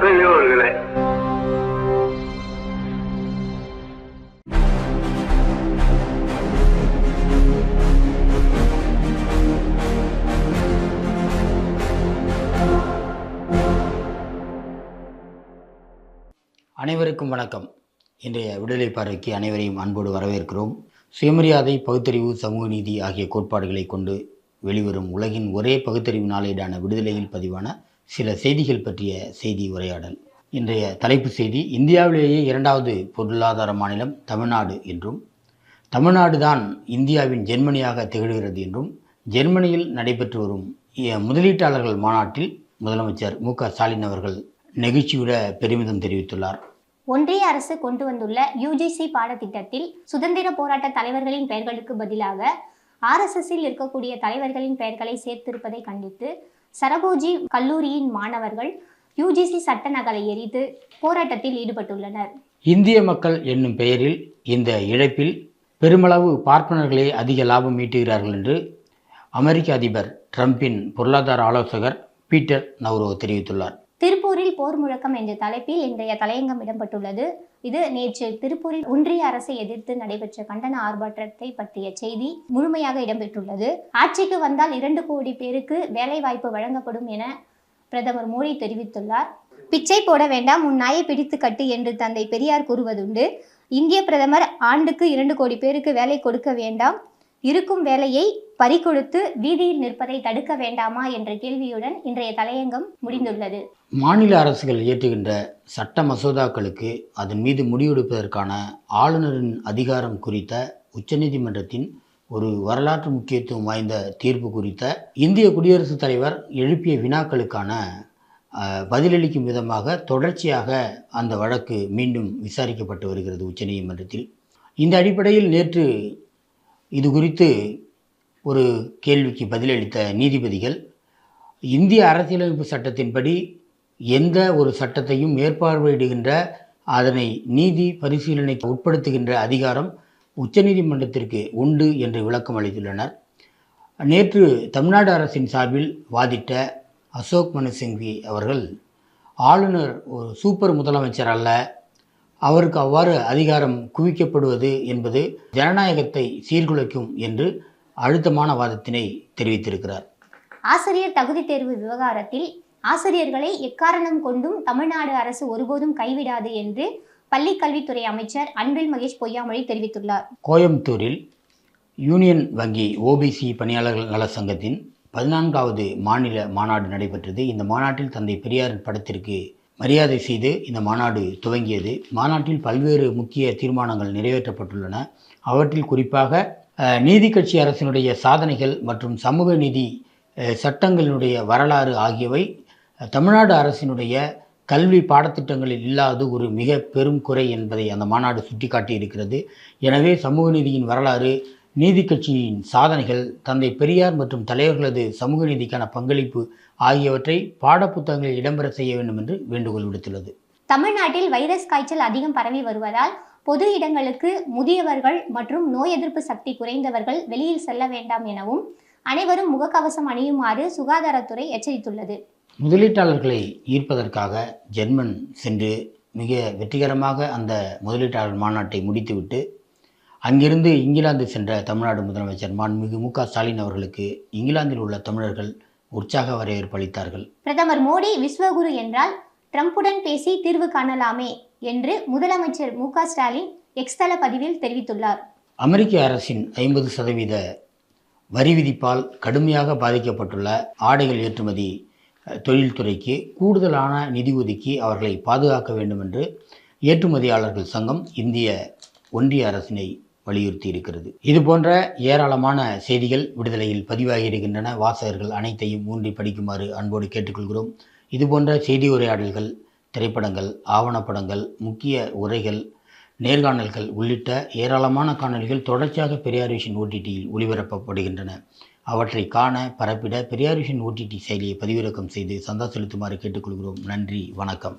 பெரியவர்களே அனைவருக்கும் வணக்கம். இன்றைய விடுதலை பார்வைக்கு அனைவரையும் அன்போடு வரவேற்கிறோம். சுயமரியாதை பகுத்தறிவு சமூக நீதி ஆகிய கோட்பாடுகளை கொண்டு வெளிவரும் உலகின் ஒரே பகுத்தறிவு நாளேடான விடுதலையில் பதிவான சில செய்திகள் பற்றிய செய்தி உரையாடல். இன்றைய தலைப்பு செய்தி இந்தியாவிலேயே இரண்டாவது பொருளாதார மாநிலம் தமிழ்நாடு என்றும் தமிழ்நாடு தான் இந்தியாவின் ஜெர்மனியாக திகழ்கிறது என்றும் ஜெர்மனியில் நடைபெற்று வரும் முதலீட்டாளர்கள் மாநாட்டில் முதலமைச்சர் மு க ஸ்டாலின் அவர்கள் நெகிழ்ச்சியுட பெருமிதம் தெரிவித்துள்ளார். ஒன்றிய அரசு கொண்டு வந்துள்ள யுஜிசி பாடத்திட்டத்தில் சுதந்திர போராட்ட தலைவர்களின் பெயர்களுக்கு பதிலாக ஆர்எஸ்எஸ்ஸில் இருக்கக்கூடிய தலைவர்களின் பெயர்களை சேர்த்திருப்பதை கண்டித்து சரபோஜி கல்லூரியின் மாணவர்கள் யுஜிசி சட்ட நகலை எரித்து போராட்டத்தில் ஈடுபட்டுள்ளனர். இந்திய மக்கள் என்னும் பெயரில் இந்த இழப்பில் பெருமளவு பார்ப்பனர்களே அதிக லாபம் ஈட்டுகிறார்கள் என்று அமெரிக்க அதிபர் ட்ரம்பின் பொருளாதார ஆலோசகர் பீட்டர் நவ்ரோ தெரிவித்துள்ளார். திருப்பூரில் போர் முழக்கம் என்ற தலைப்பில் இன்றைய தலையங்கம் இடம்பட்டுள்ளது இது நேற்று திருப்பூரில் ஒன்றிய அரசை எதிர்த்து நடைபெற்ற கண்டன ஆர்ப்பாட்டத்தை பற்றிய செய்தி முழுமையாக இடம்பெற்றுள்ளது. ஆட்சிக்கு வந்தால் இரண்டு கோடி பேருக்கு வேலை வாய்ப்பு வழங்கப்படும் என பிரதமர் மோடி தெரிவித்துள்ளார். பிச்சை போட வேண்டாம் உன் நாயை பிடித்து கட்டு என்று தந்தை பெரியார் கூறுவதுண்டு. இந்திய பிரதமர் ஆண்டுக்கு இரண்டு கோடி பேருக்கு வேலை கொடுக்க வேண்டாம். இருக்கும் வேலையை பறிகொடுத்து வீதியில் நிற்பதை தடுக்க வேண்டாமா என்ற கேள்வியுடன் இன்றைய தலையங்கம் முடிந்துள்ளது. மாநில அரசுகள் இயற்றுகின்ற சட்ட மசோதாக்களுக்கு அதன் மீது முடிவெடுப்பதற்கான ஆளுநரின் அதிகாரம் குறித்த உச்சநீதிமன்றத்தின் ஒரு வரலாற்று முக்கியத்துவம் வாய்ந்த தீர்ப்பு குறித்த இந்திய குடியரசுத் தலைவர் எழுப்பிய வினாக்களுக்கான பதிலளிக்கும் விதமாக தொடர்ச்சியாக அந்த வழக்கு மீண்டும் விசாரிக்கப்பட்டு வருகிறது உச்சநீதிமன்றத்தில். இந்த அடிப்படையில் நேற்று இது குறித்து ஒரு கேள்விக்கு பதிலளித்த நீதிபதிகள் இந்திய அரசியலமைப்பு சட்டத்தின்படி எந்த ஒரு சட்டத்தையும் மேற்பார்வையிடுகின்ற அதனை நீதி பரிசீலனைக்கு உட்படுத்துகின்ற அதிகாரம் உச்சநீதிமன்றத்திற்கு உண்டு என்று விளக்கம் அளித்துள்ளனர். நேற்று தமிழ்நாடு அரசின் சார்பில் வாதிட்ட அசோக் மனு சிங்வி அவர்கள் ஆளுநர் ஒரு சூப்பர் முதலமைச்சர் அல்ல அவருக்கு அவ்வாறு அதிகாரம் குவிக்கப்படுவது என்பது ஜனநாயகத்தை சீர்குலைக்கும் என்று அழுத்தமான வாதத்தினை தெரிவித்திருக்கிறார். ஆசிரியர் தகுதி தேர்வு விவகாரத்தில் ஆசிரியர்களை எக்காரணம் கொண்டும் தமிழ்நாடு அரசு ஒருபோதும் கைவிடாது என்று பள்ளிக் கல்வித்துறை அமைச்சர் அன்பில் மகேஷ் பொய்யாமொழி தெரிவித்துள்ளார். கோயம்புத்தூரில் யூனியன் வங்கி ஓபிசி பணியாளர்கள் நல சங்கத்தின் பதினான்காவது மாநில மாநாடு நடைபெற்றது. இந்த மாநாட்டில் தந்தை பெரியாரின் படத்திற்கு மரியாதை செய்து இந்த மாநாடு துவங்கியது. மாநாட்டில் பல்வேறு முக்கிய தீர்மானங்கள் நிறைவேற்றப்பட்டுள்ளன. அவற்றில் குறிப்பாக நீதி கட்சி அரசினுடைய சாதனைகள் மற்றும் சமூக நீதி சட்டங்களினுடைய வரலாறு ஆகியவை தமிழ்நாடு அரசினுடைய கல்வி பாடத்திட்டங்களில் இல்லாத ஒரு மிக பெரும் குறை என்பதை அந்த மாநாடு சுட்டிக்காட்டி இருக்கிறது எனவே சமூக நீதியின் வரலாறு நீதி கட்சியின் சாதனைகள் தந்தை பெரியார் மற்றும் தலைவர்களது சமூக நீதிக்கான பங்களிப்பு ஆகியவற்றை பாடப்புத்தகங்களில் இடம்பெற செய்ய வேண்டும் என்று வேண்டுகோள் விடுத்துள்ளது. தமிழ்நாட்டில் வைரஸ் காய்ச்சல் அதிகம் பரவி வருவதால் பொது இடங்களுக்கு முதியவர்கள் மற்றும் நோய் எதிர்ப்பு சக்தி குறைந்தவர்கள் வெளியில் செல்ல வேண்டாம் எனவும் அனைவரும் முகக்கவசம் அணியுமாறு சுகாதாரத்துறை எச்சரித்துள்ளது. முதலீட்டாளர்களை ஈர்ப்பதற்காக ஜெர்மன் சென்று மிக வெற்றிகரமாக அந்த முதலீட்டாளர் மாநாட்டை முடித்துவிட்டு அங்கிருந்து இங்கிலாந்து சென்ற தமிழ்நாடு முதலமைச்சர் மாண்புமிகு மு க ஸ்டாலின் அவர்களுக்கு இங்கிலாந்தில் உள்ள தமிழர்கள் உற்சாக வரவேற்பு அளித்தார்கள். பிரதமர் மோடி விஸ்வகுரு என்றால் ட்ரம்புடன் பேசி தீர்வு காணலாமே என்று முதலமைச்சர் மு க ஸ்டாலின் எக்ஸ்தல பதிவில் தெரிவித்துள்ளார். அமெரிக்க அரசின் ஐம்பது சதவீத வரி விதிப்பால் கடுமையாக பாதிக்கப்பட்டுள்ள ஆடைகள் ஏற்றுமதி தொழில்துறைக்கு கூடுதலான நிதி ஒதுக்கி அவர்களை பாதுகாக்க வேண்டும் என்று ஏற்றுமதியாளர்கள் சங்கம் இந்திய ஒன்றிய அரசினை வலியுறுத்தி இருக்கிறது. இது போன்ற ஏராளமான செய்திகள் விடுதலையில் பதிவாகி இருக்கின்றன வாசகர்கள் அனைத்தையும் ஊன்றி படிக்குமாறு அன்போடு கேட்டுக்கொள்கிறோம். இது போன்ற செய்தி உரையாடல்கள் திரைப்படங்கள் ஆவணப்படங்கள் முக்கிய உரைகள் நேர்காணல்கள் உள்ளிட்ட ஏராளமான காணொளிகள் தொடர்ச்சியாக பெரியார் விஷன் ஓடிடியில் ஒளிபரப்பப்படுகின்றன. அவற்றை காண பரப்பிட பெரியார் விஷன் ஓடிடி செயலியை பதிவிறக்கம் செய்து சந்தா செலுத்துமாறு கேட்டுக்கொள்கிறோம். நன்றி வணக்கம்.